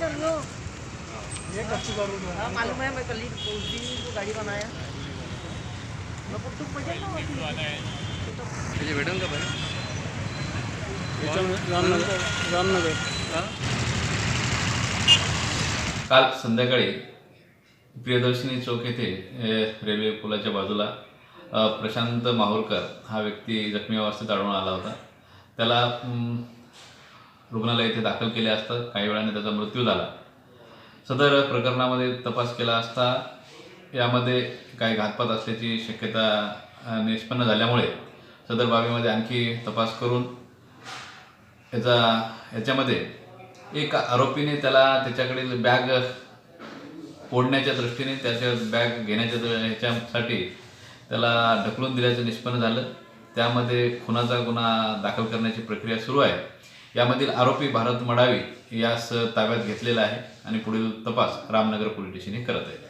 कर लो। हाँ मालूम है मैं कल ही उस दिन को गाड़ी बनाया। मैं पुट्टू ना भेटेल का रामनगर रामनगर। काल संध्याकाळी प्रियदर्शिनी चौक येथे रेल्वे पुलाच्या बाजूला प्रशांत माहुरकर हा व्यक्ती जखमी अवस्थेत आढळून आला होता. त्याला रुग्णालय येथे दाखल केले असता काही वेळाने त्याचा मृत्यू झाला. सदर प्रकरणामध्ये तपास केला असता यामध्ये काही घातपात असल्याची शक्यता निष्पन्न झाल्यामुळे सदर बाबीमध्ये आणखी तपास करून याचा याच्यामध्ये एक आरोपीने त्याला त्याच्याकडील बॅग फोडण्याच्या दृष्टीने त्याच्या बॅग घेण्याच्या ह्याच्यासाठी त्याला ढकलून दिल्याचं निष्पन्न झालं. त्यामध्ये खुनाचा गुन्हा दाखल करण्याची प्रक्रिया सुरू आहे. यामधील आरोपी भारत मडावी यास ताब्यात घेतलेला आहे आणि पुढील तपास रामनगर पोलीस स्टेशन करत आहे.